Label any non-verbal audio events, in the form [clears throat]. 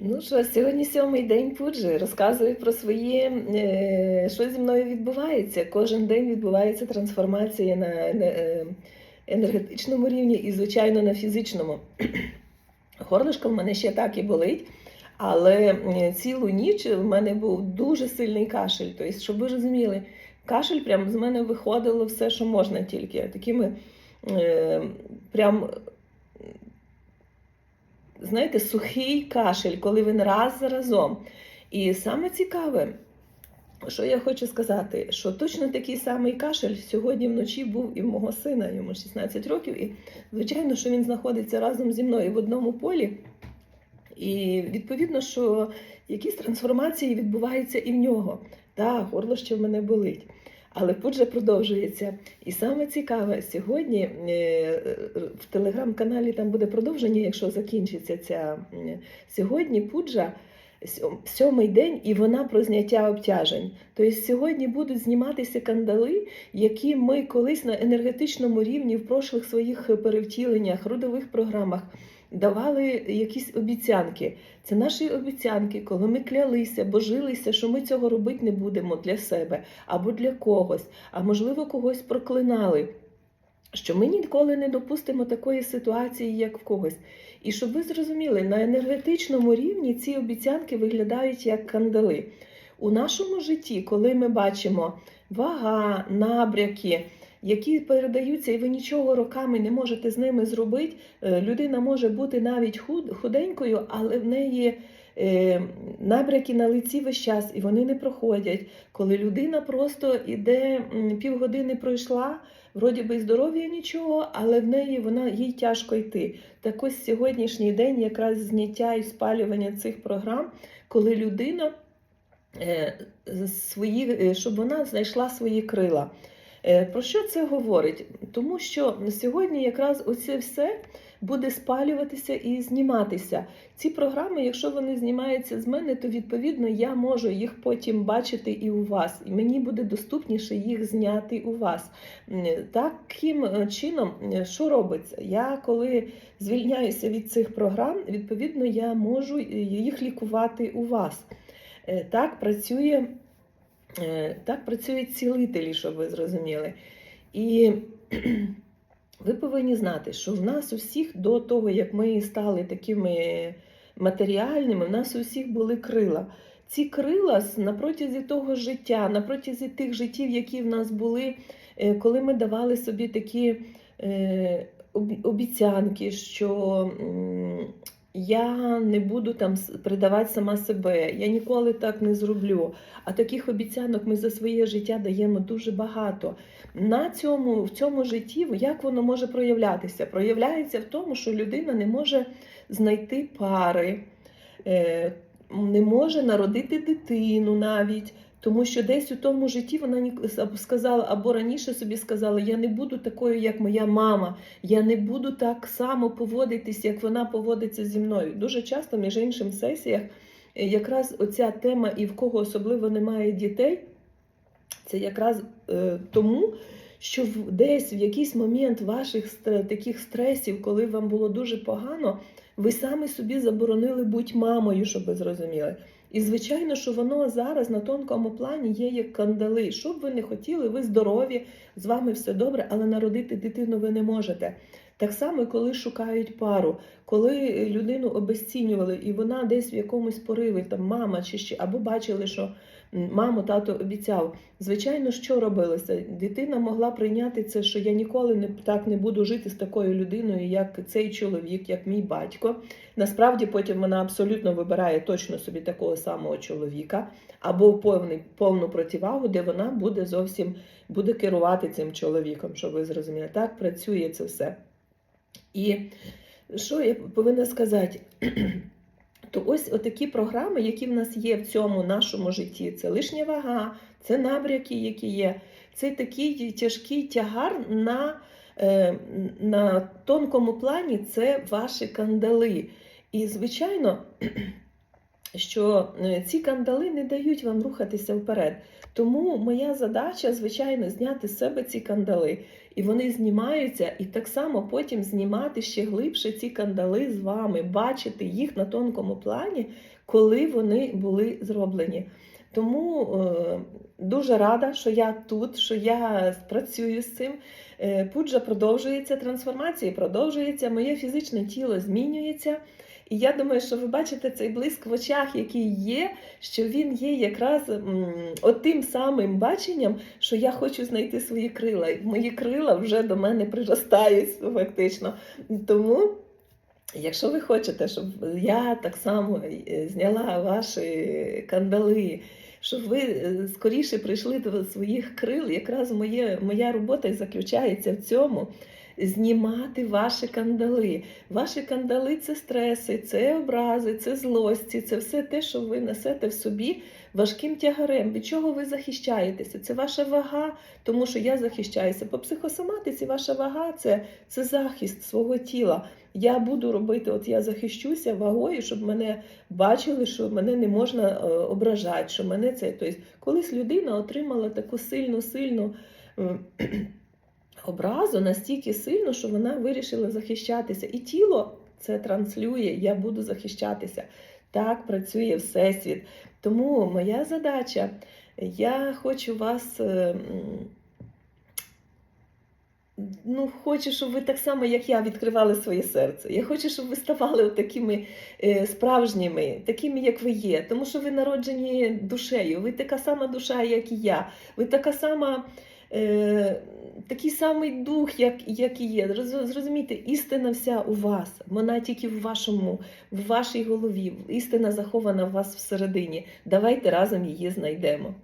Ну що, сьогодні сьомий день Пуджі. Розказую про свої, е, що зі мною відбувається. Кожен день відбувається трансформація на е, енергетичному рівні і, звичайно, на фізичному. [clears throat] Горлишко в мене ще так і болить, але е, цілу ніч в мене був дуже сильний кашель. Тобто, щоб ви розуміли, кашель прям з мене виходило все, що можна тільки. Такими прям знаєте, сухий кашель, коли він раз за разом. І саме цікаве, що я хочу сказати, що точно такий самий кашель сьогодні вночі був і в мого сина, йому 16 років, і звичайно, що він знаходиться разом зі мною в одному полі. І відповідно, що якісь трансформації відбуваються і в нього. Так, горло ще в мене болить. Але пуджа продовжується. І саме цікаве, сьогодні е, в телеграм-каналі там буде продовження, якщо закінчиться ця сьогодні пуджа. Сьомий день, і вона про зняття обтяжень. Тобто сьогодні будуть зніматися кандали, які ми колись на енергетичному рівні в прошлих своїх перевтіленнях, родових програмах давали якісь обіцянки. Це наші обіцянки, коли ми клялися, божилися, що ми цього робити не будемо для себе або для когось, а можливо, когось проклинали. Що ми ніколи не допустимо такої ситуації, як в когось. І щоб ви зрозуміли, на енергетичному рівні ці обіцянки виглядають як кандали. У нашому житті, коли ми бачимо вага, набряки, які передаються, і ви нічого роками не можете з ними зробити, е, людина може бути навіть худ- худенькою, але в неї е, набряки на лиці весь час, і вони не проходять. Коли людина просто іде півгодини пройшла, вроді би здоров'я нічого, але в неї вона їй тяжко йти. Так ось сьогоднішній день якраз зняття і спалювання цих програм, коли людина е, свої, щоб вона знайшла свої крила. Е, Про що це говорить? Тому що сьогодні якраз оце все буде спалюватися і зніматися. Ці програми, якщо вони знімаються з мене, то відповідно я можу їх потім бачити і у вас. І мені буде доступніше їх зняти у вас. Таким е, чином, е, що робиться? Я коли звільняюся від цих програм, відповідно, я можу їх лікувати у вас. Так працює. Е, Так працюють цілителі, щоб ви зрозуміли. І [clears throat] ви повинні знати, що в нас усіх до того, як ми стали такими матеріальними, в нас у всіх були крила. Ці крила на протязі того життя, на протязі тих життів, які в нас були, е, коли ми давали собі такі е, обіцянки, що я не буду там придавати сама себе, я ніколи так не зроблю. А таких обіцянок ми за своє життя даємо дуже багато. На цьому, в цьому житті як воно може проявлятися? Проявляється в тому, що людина не може знайти пари, е, не може народити дитину навіть. Тому що десь у тому житті вона сказала, або раніше собі сказала, я не буду такою, як моя мама, я не буду так само поводитись, як вона поводиться зі мною. Дуже часто, між іншим, в сесіях е, якраз оця тема, і в кого особливо немає дітей, це якраз е, тому, що десь в якийсь момент ваших таких стресів, коли вам було дуже погано, ви самі собі заборонили бути мамою, щоб ви зрозуміли. І звичайно, що воно зараз на тонкому плані є як кандали. Що б ви не хотіли, ви здорові, з вами все добре, але народити дитину ви не можете. Так само, коли шукають пару, коли людину обезцінювали, і вона десь в якомусь пориві, там мама чи ще, або бачили, що м, мамо, тато обіцяв. Звичайно, що робилося? Дитина могла прийняти це, що я ніколи не так не буду жити з такою людиною, як цей чоловік, як мій батько. Насправді потім вона абсолютно вибирає точно собі такого самого чоловіка, або повний, повну противагу, де вона буде зовсім буде керувати цим чоловіком, щоб ви зрозуміли. Так працює це все. І що я повинна сказати? [clears throat] То ось отакі програми, які в нас є в цьому нашому житті, це лишня вага, це набряки, які є, це такий тяжкий тягар на, е, на тонкому плані це ваші кандали. І, звичайно, [clears throat] що е, ці кандали не дають вам рухатися вперед. Тому моя задача, звичайно, зняти з себе ці кандали і вони знімаються, і так само потім знімати ще глибше ці кандали з вами, бачити їх на тонкому плані, коли вони були зроблені. Тому е, дуже рада, що я тут, що я працюю з цим. Е, Пуджа продовжується, трансформація продовжується, моє фізичне тіло змінюється. І я думаю, що ви бачите цей блиск в очах, який є, що він є якраз отим самим баченням, що я хочу знайти свої крила. Мої крила вже до мене приростають фактично. Тому. Якщо ви хочете, щоб я так само е, зняла ваші кандали, щоб ви е, скоріше прийшли до своїх крил, якраз моє, моя робота і заключається в цьому. Знімати ваші кандали. Ваші кандали це стреси, це образи, це злості, це все те, що ви несете в собі важким тягарем. Від чого ви захищаєтеся? Це ваша вага, тому що я захищаюся. По психосоматиці ваша вага це, це захист свого тіла. Я буду робити, от я захищуся вагою, щоб мене бачили, що мене не можна е, ображати, що мене це. Тобто, колись людина отримала таку сильну, сильну. Образу настільки сильно, що вона вирішила захищатися. І тіло це транслює, я буду захищатися. Так працює Всесвіт. Тому моя задача, я хочу вас. е, Ну, хочу, щоб ви так само, як я, відкривали своє серце. Я хочу, щоб ви ставали такими е, справжніми, такими, як ви є. Тому що ви народжені душею. Ви така сама душа, як і я. Ви така сама, е, такий самий дух, як, як і є. Роз- Зрозумійте, істина вся у вас. Вона тільки в вашому, в вашій голові. Істина захована в вас всередині. Давайте разом її знайдемо.